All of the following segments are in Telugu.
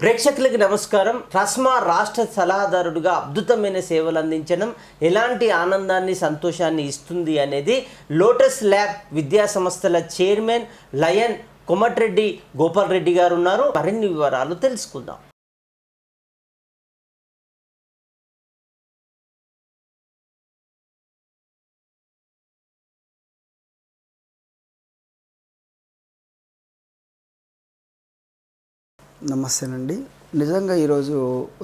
ప్రేక్షకులకి నమస్కారం. ట్రస్మా రాష్ట్ర సలహాదారుడుగా అద్భుతమైన సేవలు అందించడం ఎలాంటి ఆనందాన్ని సంతోషాన్ని ఇస్తుంది అనేది లోటస్ ల్యాబ్ విద్యా సంస్థల చైర్మన్ లయన్ కొమటిరెడ్డి గోపాల్ రెడ్డి గారు ఉన్నారు. మరిన్ని వివరాలు తెలుసుకుందాం. నమస్తేనండి. నిజంగా ఈరోజు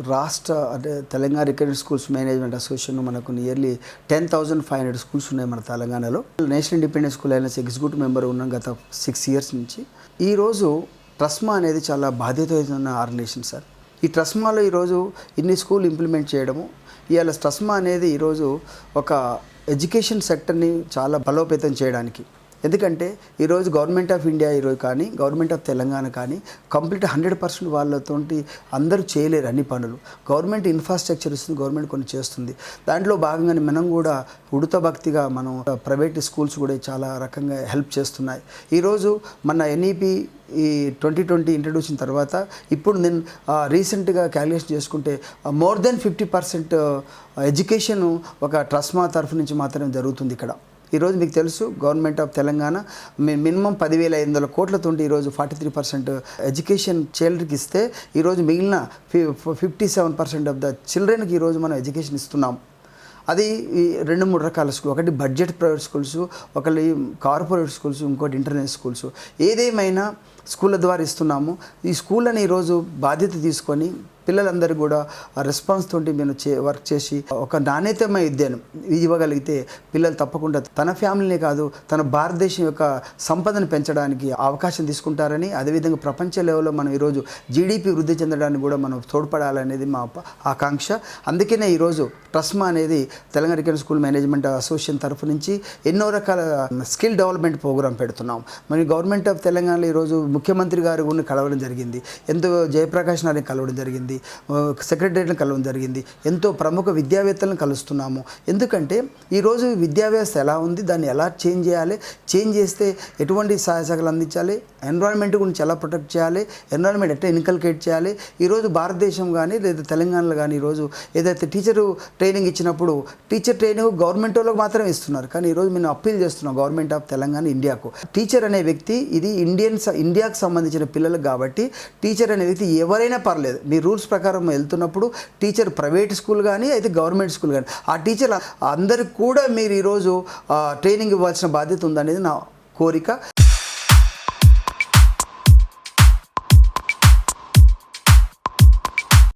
రాష్ట్ర అంటే Telangana recognised schools management association మనకు nearly ten thousand five hundred schools ఉన్నాయి మన తెలంగాణలో. నేషనల్ ఇండిపెండెంట్ స్కూల్ అయిన ఎగ్జిక్యూటివ్ మెంబర్ ఉన్నాం గత సిక్స్ ఇయర్స్ నుంచి. ఈరోజు ట్రస్మా అనేది చాలా బాధ్యతయుతమైన ఆర్గనైజేషన్ సార్. ఈ ట్రస్మాలో ఈరోజు ఇన్ని స్కూల్ ఇంప్లిమెంట్ చేయడము ఇవాళ ట్రస్మా అనేది ఈరోజు ఒక ఎడ్యుకేషన్ సెక్టర్ని చాలా బలోపేతం చేయడానికి ఎందుకంటే ఈరోజు గవర్నమెంట్ ఆఫ్ ఇండియా ఈరోజు కానీ గవర్నమెంట్ ఆఫ్ తెలంగాణ కానీ కంప్లీట్ హండ్రెడ్ పర్సెంట్ వాళ్ళతోటి అందరూ చేయలేరు అన్ని పనులు. గవర్నమెంట్ ఇన్ఫ్రాస్ట్రక్చర్ ఇస్తుంది గవర్నమెంట్ కొన్ని చేస్తుంది. దాంట్లో భాగంగానే మనం కూడా ఉడత భక్తిగా మనం ప్రైవేట్ స్కూల్స్ కూడా చాలా రకంగా హెల్ప్ చేస్తున్నాయి. ఈరోజు మన ఎన్ఈపి ఈ ట్వంటీ ట్వంటీ ఇంట్రడ్యూషన్ తర్వాత ఇప్పుడు నేను రీసెంట్గా క్యాలిక్యులేషన్ చేసుకుంటే more than fifty percent education ఒక ట్రస్మా తరఫు నుంచి మాత్రమే జరుగుతుంది ఇక్కడ. ఈరోజు మీకు తెలుసు గవర్నమెంట్ ఆఫ్ తెలంగాణ మినిమం పదివేల ఐదు వందల కోట్లతో ఈరోజు ఫార్టీ త్రీ పర్సెంట్ ఎడ్యుకేషన్ చైల్డ్కి ఇస్తే ఈరోజు మిగిలిన fifty seven percent of the చిల్డ్రన్కి ఈరోజు మనం ఎడ్యుకేషన్ ఇస్తున్నాం. అది ఈ రెండు మూడు రకాల స్కూల్ ఒకటి బడ్జెట్ ప్రైవేట్ స్కూల్స్ ఒకటి కార్పొరేట్ స్కూల్స్ ఇంకోటి ఇంటర్నెట్ స్కూల్స్ ఏదేమైనా స్కూళ్ళ ద్వారా ఇస్తున్నాము. ఈ స్కూళ్ళని ఈరోజు బాధ్యత తీసుకొని పిల్లలందరూ కూడా ఆ రెస్పాన్స్ తోటి మేము చే వర్క్ చేసి ఒక నాణ్యతమైన విద్యను ఇవ్వగలిగితే పిల్లలు తప్పకుండా తన ఫ్యామిలీనే కాదు తన భారతదేశం యొక్క సంపదను పెంచడానికి అవకాశం తీసుకుంటారని అదేవిధంగా ప్రపంచ లెవెల్లో మనం ఈరోజు జీడిపి వృద్ధి చెందడానికి కూడా మనం తోడ్పడాలనేది మా ఆకాంక్ష. అందుకనే ఈరోజు ట్రస్మా అనేది Telangana recognised school management association తరఫు నుంచి ఎన్నో రకాల స్కిల్ డెవలప్మెంట్ ప్రోగ్రామ్ పెడుతున్నాం. మరి గవర్నమెంట్ ఆఫ్ తెలంగాణలో ఈరోజు ముఖ్యమంత్రి గారు కూడా కలవడం జరిగింది. ఎంతో జయప్రకాష్ నారాయణ కలవడం జరిగింది. సెక్రటరీని కలవడం జరిగింది. ఎంతో ప్రముఖ విద్యావేత్తలను కలుస్తున్నాము. ఎందుకంటే ఈరోజు విద్యా వ్యవస్థ ఎలా ఉంది దాన్ని ఎలా చేంజ్ చేయాలి చేంజ్ చేస్తే ఎటువంటి సహాయ సహకాలు అందించాలి ఎన్విరాన్మెంట్ గురించి ఎలా ప్రొటెక్ట్ చేయాలి ఎన్విరాన్మెంట్ ఎట్లా ఇన్కల్కేట్ చేయాలి ఈరోజు భారతదేశం కానీ లేదా తెలంగాణలో కానీ ఈరోజు ఏదైతే టీచరు ట్రైనింగ్ ఇచ్చినప్పుడు టీచర్ ట్రైనింగ్ గవర్నమెంట్ వాళ్ళకి మాత్రమే ఇస్తున్నారు. కానీ ఈరోజు మేము అప్పీల్ చేస్తున్నాం గవర్నమెంట్ ఆఫ్ తెలంగాణ ఇండియాకు టీచర్ అనే వ్యక్తి ఇది ఇండియన్ ఇండియాకు సంబంధించిన పిల్లలకు కాబట్టి టీచర్ అనే వ్యక్తి ఎవరైనా పర్లేదు. మీ రూల్స్ ప్రకారం వెళ్తున్నప్పుడు టీచర్ ప్రైవేట్ స్కూల్ కానీ అయితే గవర్నమెంట్ స్కూల్ కానీ. ఆ టీచర్ అందరికి కూడా మీరు ఈరోజు ట్రైనింగ్ ఇవ్వాల్సిన బాధ్యత ఉందనేది నా కోరిక.